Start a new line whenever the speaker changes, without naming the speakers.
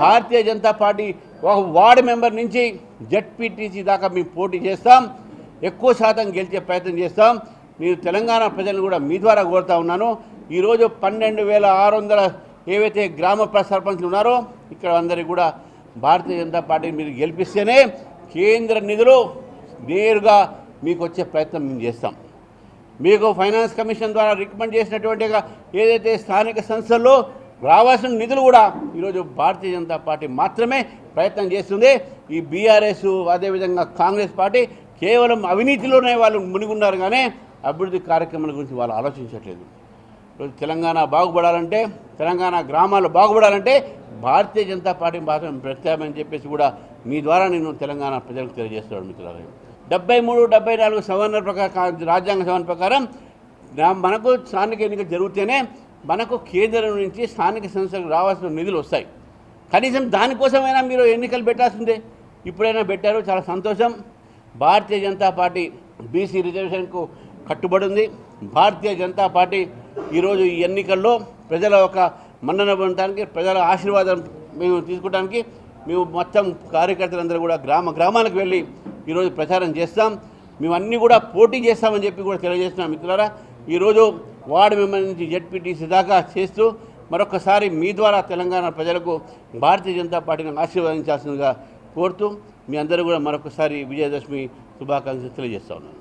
భారతీయ Janata party ఒక ward member నుంచి ZPTC దాకా మేము పోటీ చేస్తాం. ఎక్కువ శాతం గెలిచే ప్రయత్నం చేస్తాం. నేను తెలంగాణ ప్రజలను కూడా మీ ద్వారా కోరుతా ఉన్నాను. ఈరోజు పన్నెండు వేల ఆరు వందల ఏవైతే గ్రామ ప్ర- సర్పంచ్లు ఉన్నారో ఇక్కడ అందరికీ కూడా భారతీయ జనతా పార్టీని మీరు గెలిపిస్తేనే కేంద్ర నిధులు నేరుగా మీకు వచ్చే ప్రయత్నం మేము చేస్తాం. మీకు ఫైనాన్స్ కమిషన్ ద్వారా రికమెండ్ చేసినటువంటి ఏదైతే స్థానిక సంస్థల్లో రావాల్సిన నిధులు కూడా ఈరోజు భారతీయ జనతా పార్టీ మాత్రమే ప్రయత్నం చేస్తుంది. ఈ బీఆర్ఎస్ అదేవిధంగా కాంగ్రెస్ పార్టీ కేవలం అవినీతిలోనే వాళ్ళు మునిగున్నారు కానీ అభివృద్ధి కార్యక్రమాల గురించి వాళ్ళు ఆలోచించట్లేదు. ఈరోజు తెలంగాణ బాగుపడాలంటే తెలంగాణ గ్రామాలు బాగుపడాలంటే భారతీయ జనతా పార్టీ మాత్రం ప్రత్యామని చెప్పేసి కూడా మీ ద్వారా నేను తెలంగాణ ప్రజలకు తెలియజేస్తున్నాను మిత్రులు డెబ్బై మూడు డెబ్బై నాలుగు సవరణ ప్రకారం రాజ్యాంగ సవరణ ప్రకారం మనకు స్థానిక ఎన్నికలు జరిగితేనే మనకు కేంద్రం నుంచి స్థానిక సంస్థలకు రావాల్సిన నిధులు వస్తాయి. కనీసం దానికోసమైనా మీరు ఎన్నికలు పెట్టాల్సిందే. ఇప్పుడైనా పెట్టారు చాలా సంతోషం. భారతీయ జనతా పార్టీ బీసీ రిజర్వేషన్కు కట్టుబడి ఉంది. భారతీయ జనతా పార్టీ ఈరోజు ఈ ఎన్నికల్లో ప్రజల ఒక మన్నన పొందడానికి ప్రజల ఆశీర్వాదం మేము తీసుకోవడానికి మేము మొత్తం కార్యకర్తలందరూ కూడా గ్రామ గ్రామాలకు వెళ్ళి ఈరోజు ప్రచారం చేస్తాం. మేము అన్నీ కూడా పోటీ చేస్తామని చెప్పి కూడా తెలియజేస్తున్నాం మిత్రులారా. ఈరోజు వార్డు మెంబర్ నుంచి జడ్పీటీసీ దాకా చేస్తూ మరొకసారి మీ ద్వారా తెలంగాణ ప్రజలకు భారతీయ జనతా పార్టీని ఆశీర్వదించాల్సిందిగా కోరుతూ మీ అందరూ కూడా మరొకసారి విజయదశమి శుభాకాంక్షలు తెలియజేస్తా ఉన్నాను.